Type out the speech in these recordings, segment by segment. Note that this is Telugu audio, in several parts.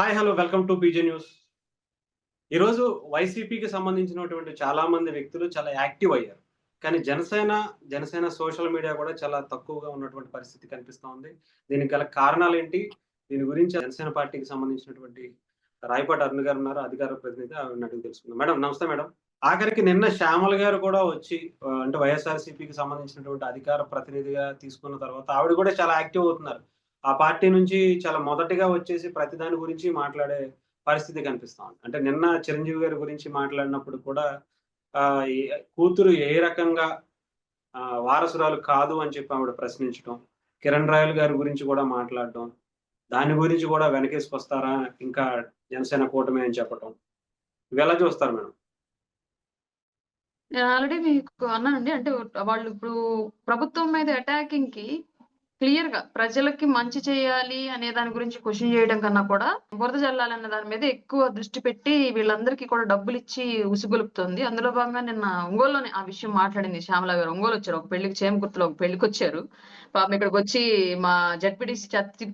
Hi hello welcome to PJ news ఈరోజు వైసీపీకి సంబంధించినటువంటి చాలా మంది వ్యక్తులు చాలా యాక్టివ్ అయ్యారు. కానీ జనసేన జనసేన సోషల్ మీడియా కూడా చాలా తక్కువగా ఉన్నటువంటి పరిస్థితి కనిపిస్తూ ఉంది. దీనికి గల కారణాలు ఏంటి? దీని గురించి జనసేన పార్టీకి సంబంధించినటువంటి రాయపాటి అరుణ్ గారు ఉన్నారు అధికార ప్రతినిధి ఆవిడ అడిగి తెలుసుకుందాం. మేడం నమస్తే మేడం. ఆఖరికి నిన్న శ్యామల గారు కూడా వచ్చి అంటే వైఎస్ఆర్సీపీకి సంబంధించినటువంటి అధికార ప్రతినిధిగా తీసుకున్న తర్వాత ఆవిడ కూడా చాలా యాక్టివ్ అవుతున్నారు. ఆ పార్టీ నుంచి చాలా మొదటిగా వచ్చేసి ప్రతి దాని గురించి మాట్లాడే పరిస్థితి కనిపిస్తా ఉంది. అంటే నిన్న చిరంజీవి గారి గురించి మాట్లాడినప్పుడు కూడా ఆ, కూతురు ఏ రకంగా ఆ, వారసురాలు కాదు అని చెప్పి ఆవిడ ప్రశ్నించడం కిరణ్ రాయల్ గారి గురించి కూడా మాట్లాడడం దాని గురించి కూడా వెనకేసుకొస్తారా ఇంకా జనసేన కూటమి అని చెప్పటం ఇవి ఎలా చూస్తారు మేడం? నేను ఆల్రెడీ మీకు అన్నానండి. అంటే వాళ్ళు ఇప్పుడు ప్రభుత్వం మీద అటాకింగ్కి క్లియర్గా ప్రజలకి మంచి చేయాలి అనే దాని గురించి క్వశ్చన్ చేయడం కన్నా కూడా బురద జల్లాలన్న దాని మీద ఎక్కువ దృష్టి పెట్టి వీళ్ళందరికీ కూడా డబ్బులు ఇచ్చి ఉసుగొలుపుతుంది. అందులో భాగంగా నిన్న ఒంగోలులోనే ఆ విషయం మాట్లాడింది శ్యామల గారు. ఒంగోలు వచ్చారు. ఒక పెళ్ళికి చేమకుర్తిలో ఒక పెళ్ళికి వచ్చారు. పాపం ఇక్కడికి వచ్చి మా జడ్పీడీసీ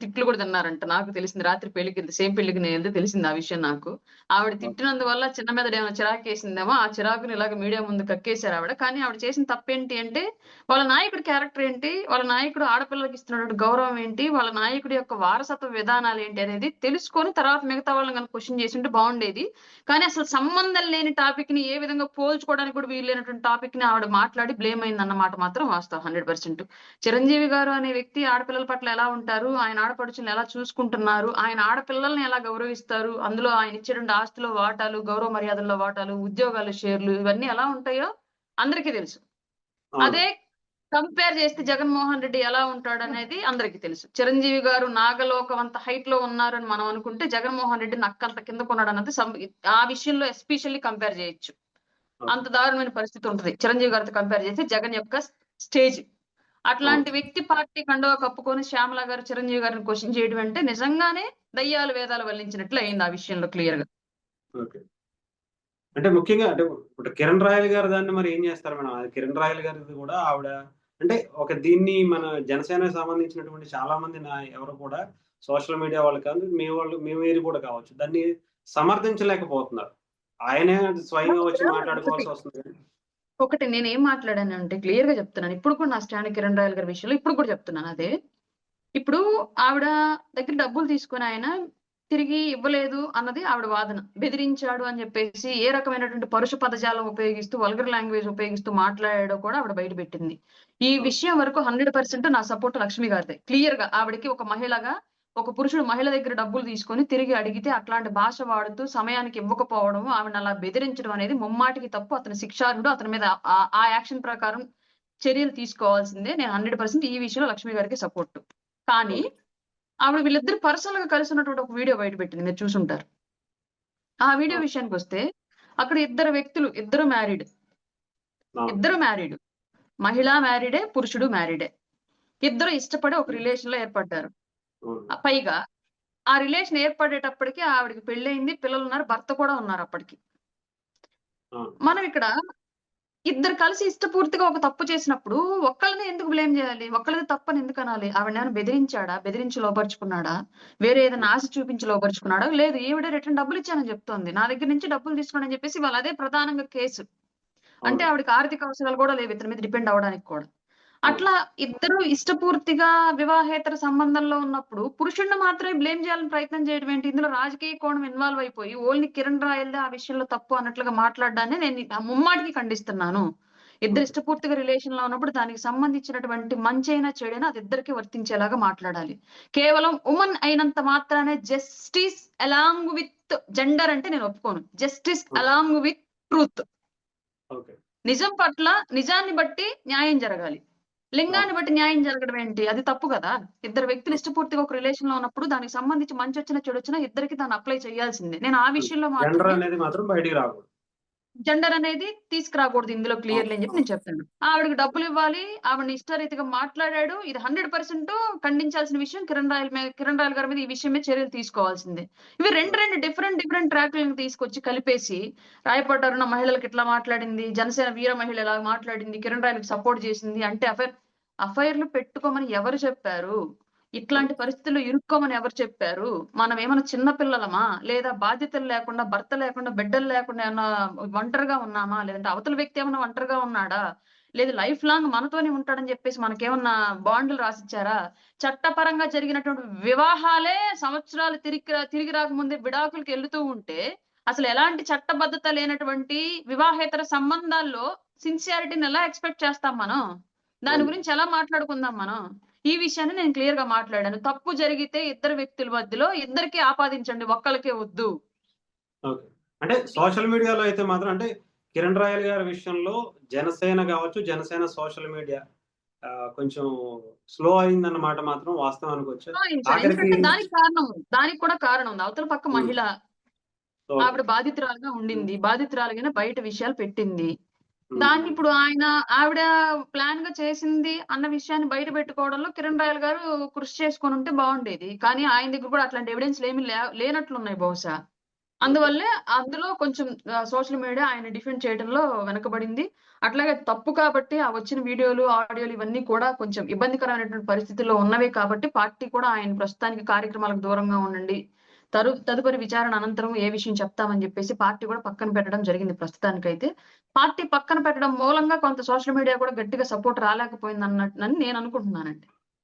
తిట్లు కూడా తిన్నారంట. నాకు తెలిసింది రాత్రి పెళ్ళికి సేమ్ పెళ్ళికి నేను వెళ్తే తెలిసింది ఆ విషయం నాకు. ఆవిడ తిట్టినందువల్ల చిన్న మీద ఏమైనా చిరాకు వేసిందేమో ఆ చిరాకుని ఇలాగ మీడియా ముందు కక్కేశారు ఆవిడ. కానీ ఆవిడ చేసిన తప్పేంటి అంటే వాళ్ళ నాయకుడి క్యారెక్టర్ ఏంటి? వాళ్ళ నాయకుడు ఆడపిల్లలకి ఇస్తున్నటువంటి గౌరవం ఏంటి వాళ్ళ నాయకుడి యొక్క వారసత్వ విధానాలు ఏంటి అనేది తెలుసుకొని తర్వాత మిగతా వాళ్ళని కనుక క్వశ్చన్ చేసి ఉంటే బాగుండేది. కానీ అసలు సంబంధం లేని టాపిక్ని ఏ విధంగా పోల్చుకోవడానికి కూడా వీలైనటువంటి టాపిక్ని ఆవిడ మాట్లాడి బ్లేమ్ అయింది అన్నమాట మాత్రం వాస్తవం హండ్రెడ్ పర్సెంట్ చిరంజీవి గారు అనే వ్యక్తి ఆడపిల్లల పట్ల ఎలా ఉంటారు ఆయన ఆడపడుచులను ఎలా చూసుకుంటున్నారు ఆయన ఆడపిల్లల్ని ఎలా గౌరవిస్తారు అందులో ఆయన ఇచ్చేటువంటి ఆస్తులు వాటాలు గౌరవ మర్యాదల్లో వాటాలు ఉద్యోగాలు షేర్లు ఇవన్నీ ఎలా ఉంటాయో అందరికీ తెలుసు. అదే కంపేర్ చేస్తే జగన్మోహన్ రెడ్డి ఎలా ఉంటాడు అనేది అందరికీ తెలుసు. చిరంజీవి గారు నాగలోకం అంత హైట్లో ఉన్నారని మనం అనుకుంటే జగన్మోహన్ రెడ్డి నక్కంత కింద కొన్నాడు అన్నది ఆ విషయంలో ఎస్పెషల్లీ కంపేర్ చేయొచ్చు. అంత దారుణమైన పరిస్థితి ఉంటుంది. చిరంజీవి గారితో కంపేర్ చేస్తే జగన్ యొక్క స్టేజ్ అట్లాంటి వ్యక్తి పార్టీ కండువా కప్పుకొని శ్యామల గారు చిరంజీవి గారిని క్వశ్చన్ చేయడం అంటే నిజంగానే దయ్యాలు వేదాలు వల్లించినట్లు అయింది ఆ విషయంలో క్లియర్గా. అంటే ముఖ్యంగా అంటే ఇప్పుడు కిరణ్ రాయల్ గారు దాన్ని మరి ఏం చేస్తారు మేడం? కిరణ్ రాయల్ గారిది కూడా ఆవిడ అంటే ఒక దీన్ని మన జనసేనకు సంబంధించినటువంటి చాలా మంది నా ఎవరు కూడా సోషల్ మీడియా వాళ్ళు కాదు మీ వాళ్ళు మీ మీరు కూడా కావచ్చు. దాన్ని సమర్థించలేకపోతున్నారు. ఆయనే స్వయంగా వచ్చి మాట్లాడుకోవాల్సి వస్తుంది. ఒకటి నేను ఏం మాట్లాడాను అంటే క్లియర్గా చెప్తున్నాను. ఇప్పుడు కూడా నా స్టాండ్ కిరణ్ రాయల్ గారి విషయంలో ఇప్పుడు కూడా చెప్తున్నాను అదే. ఇప్పుడు ఆవిడ దగ్గర డబ్బులు తీసుకుని ఆయన తిరిగి ఇవ్వలేదు అన్నది ఆవిడ వాదన. బెదిరించాడు అని చెప్పేసి ఏ రకమైనటువంటి పరుష పదజాలం ఉపయోగిస్తూ వల్గర్ లాంగ్వేజ్ ఉపయోగిస్తూ మాట్లాడాడో కూడా ఆవిడ బయట పెట్టింది. ఈ విషయం వరకు హండ్రెడ్ పర్సెంట్ నా సపోర్ట్ లక్ష్మి గారిదే. క్లియర్గా ఆవిడకి ఒక మహిళగా ఒక పురుషుడు మహిళ దగ్గర డబ్బులు తీసుకొని తిరిగి అడిగితే అట్లాంటి భాష వాడుతూ సమయానికి ఇవ్వకపోవడం ఆవిడ అలా బెదిరించడం అనేది ముమ్మాటికి తప్పు. అతని శిక్షార్హుడు అతని మీద ఆ- ఆ యాక్షన్ ప్రకారం చర్యలు తీసుకోవాల్సిందే. నేను హండ్రెడ్ పర్సెంట్ ఈ విషయంలో లక్ష్మి గారికి సపోర్ట్. కానీ ఆవిడ వీళ్ళిద్దరు పర్సనల్గా కలిసి ఉన్నటువంటి ఒక వీడియో బయట పెట్టింది. మీరు చూసుంటారు. ఆ వీడియో విషయానికి వస్తే అక్కడ ఇద్దరు వ్యక్తులు ఇద్దరు మ్యారీడ్. ఇద్దరు మ్యారీడ్ మహిళ మ్యారీడే పురుషుడు మ్యారీడే ఇద్దరు ఇష్టపడి ఒక రిలేషన్లో ఏర్పడ్డారు. పైగా ఆ రిలేషన్ ఏర్పడేటప్పటికి ఆవిడకి పెళ్ళయింది పిల్లలు ఉన్నారు భర్త కూడా ఉన్నారు అప్పటికి. మనం ఇక్కడ ఇద్దరు కలిసి ఇష్టపూర్తిగా ఒక తప్పు చేసినప్పుడు ఒక్కళ్ళని ఎందుకు బ్లేమ్ చేయాలి? ఒక్కళ్ళది తప్పని ఎందుకు అనాలి? ఆవిడ బెదిరించాడా? బెదిరించి లోపరుచుకున్నాడా? వేరే ఏదైనా ఆశ చూపించి లోపరుచుకున్నాడా? లేదు ఈవిడ రిటర్న్ డబ్బులు ఇచ్చానని చెప్తోంది. నా దగ్గర నుంచి డబ్బులు తీసుకున్నాడని చెప్పేసి వాళ్ళు అదే ప్రధానంగా కేసు. అంటే. ఆవిడకి ఆర్థిక అవసరాలు కూడా లేవు. ఇతని మీద డిపెండ్ అవడానికి కూడా. అట్లా ఇద్దరు ఇష్టపూర్తిగా వివాహేతర సంబంధంలో ఉన్నప్పుడు పురుషుడిని మాత్రమే బ్లేమ్ చేయాలని ప్రయత్నం చేయడం ఏంటి? ఇందులో రాజకీయ కోణం ఇన్వాల్వ్ అయిపోయి ఓన్లీ కిరణ్ రాయల్దే ఆ విషయంలో తప్పు అన్నట్లుగా మాట్లాడడాన్ని నేను ముమ్మాటికి ఖండిస్తున్నాను. ఇద్దరు ఇష్టపూర్తిగా రిలేషన్లో ఉన్నప్పుడు దానికి సంబంధించినటువంటి మంచి అయినా చెడైనా అది ఇద్దరికి వర్తించేలాగా మాట్లాడాలి. కేవలం ఉమన్ అయినంత మాత్రానే జస్టిస్ అలాంగ్ విత్ జెండర్ అంటే నేను ఒప్పుకోను. జస్టిస్ అలాంగ్ విత్ ట్రూత్ నిజం పట్ల నిజాన్ని బట్టి న్యాయం జరగాలి. లింగాన్ని బట్టి న్యాయం జరగడం ఏంటి? అది తప్పు కదా? ఇద్దరు వ్యక్తులు ఇష్టపూర్తిగా ఒక రిలేషన్లో ఉన్నప్పుడు దానికి సంబంధించి మంచి వచ్చినా చెడు వచ్చినా ఇద్దరికి దాన్ని అప్లై చేయాల్సిందే. నేను ఆ విషయంలో మాత్రం బయటికి రాకూడదు. జెండర్ అనేది తీసుకురాకూడదు ఇందులో క్లియర్లీ అని చెప్పి నేను చెప్తాను. ఆవిడకి డబ్బులు ఇవ్వాలి ఆవిడని ఇష్టరీతిగా మాట్లాడాడు ఇది హండ్రెడ్ పర్సెంట్ ఖండించాల్సిన విషయం కిరణ్ రాయల్ మీద కిరణ్ రాయల్ గారి మీద ఈ విషయమే చర్యలు తీసుకోవాల్సిందే. ఇవి రెండు రెండు డిఫరెంట్ డిఫరెంట్ ట్రాక్లను తీసుకొచ్చి కలిపేసి రాయపడ్డారున్న మహిళలకు ఇట్లా మాట్లాడింది జనసేన వీర మహిళ ఎలా మాట్లాడింది కిరణ్ రాయల్కి సపోర్ట్ చేసింది అంటే అఫైర్ అఫైర్లు పెట్టుకోమని ఎవరు చెప్పారు? ఇట్లాంటి పరిస్థితుల్లో ఇరుక్కోమని ఎవరు చెప్పారు? మనం ఏమైనా చిన్న పిల్లలమా? లేదా బాధ్యతలు లేకుండా భర్త లేకుండా బిడ్డలు లేకుండా ఏమన్నా ఒంటరిగా ఉన్నామా? లేదంటే అవతల వ్యక్తి ఏమైనా ఒంటరిగా ఉన్నాడా? లేదు లైఫ్ లాంగ్ మనతోనే ఉంటాడని చెప్పేసి మనకేమన్నా బాండ్లు రాసిచ్చారా? చట్టపరంగా జరిగినటువంటి వివాహాలే సంవత్సరాలు తిరిగి తిరిగి రాకముందే విడాకులకు వెళ్తూ ఉంటే అసలు ఎలాంటి చట్టబద్ధత లేనటువంటి వివాహేతర సంబంధాల్లో సిన్సియారిటీని ఎలా ఎక్స్పెక్ట్ చేస్తాం మనం? దాని. గురించి ఎలా మాట్లాడుకుందాం మనం? ఈ విషయాన్ని నేను క్లియర్గా మాట్లాడాను. తప్పు జరిగితే ఇద్దరు వ్యక్తుల మధ్యలో ఇద్దరికి ఆపాదించండి ఒక్కళ్ళకే వద్దు. అంటే సోషల్ మీడియాలో అయితే మాత్రం అంటే కిరణ్ రాయల్ గారి విషయంలో జనసేన కావచ్చు జనసేన సోషల్ మీడియా కొంచెం స్లో అయిందన్నమాట మాత్రం వాస్తవం అనుకోవచ్చు దానికి కారణం దానికి కూడా కారణం ఉంది. అవతల పక్క. మహిళ ఆవిడ బాధితురాలుగా ఉండింది. బాధితురాలుగానే బయట విషయాలు పెట్టింది. దాన్ని ఇప్పుడు ఆయన ఆవిడ ప్లాన్గా చేసింది అన్న విషయాన్ని బయట పెట్టుకోవడంలో కిరణ్ రాయల్ గారు కృషి చేసుకొని ఉంటే బాగుండేది. కానీ ఆయన దగ్గర కూడా అట్లాంటి ఎవిడెన్స్ ఏమి లేనట్లున్నాయి బహుశా. అందువల్లే అందులో కొంచెం సోషల్ మీడియా ఆయన డిఫెండ్ చేయడంలో వెనకబడింది. అట్లాగే తప్పు కాబట్టి ఆ వచ్చిన వీడియోలు ఆడియోలు ఇవన్నీ కూడా కొంచెం ఇబ్బందికరమైనటువంటి పరిస్థితుల్లో ఉన్నవే కాబట్టి పార్టీ కూడా ఆయన ప్రస్తుతానికి కార్యక్రమాలకు దూరంగా ఉండండి. తరు తదుపరి విచారణ అనంతరం ఏ విషయం చెప్తామని చెప్పేసి పార్టీ కూడా పక్కన పెట్టడం జరిగింది ప్రస్తుతానికైతే. పార్టీ పక్కన పెట్టడం మూలంగా కొంత సోషల్ మీడియా కూడా గట్టిగా సపోర్ట్ రాలేకపోయింది అన్నట్టు నేను అనుకుంటున్నానండి.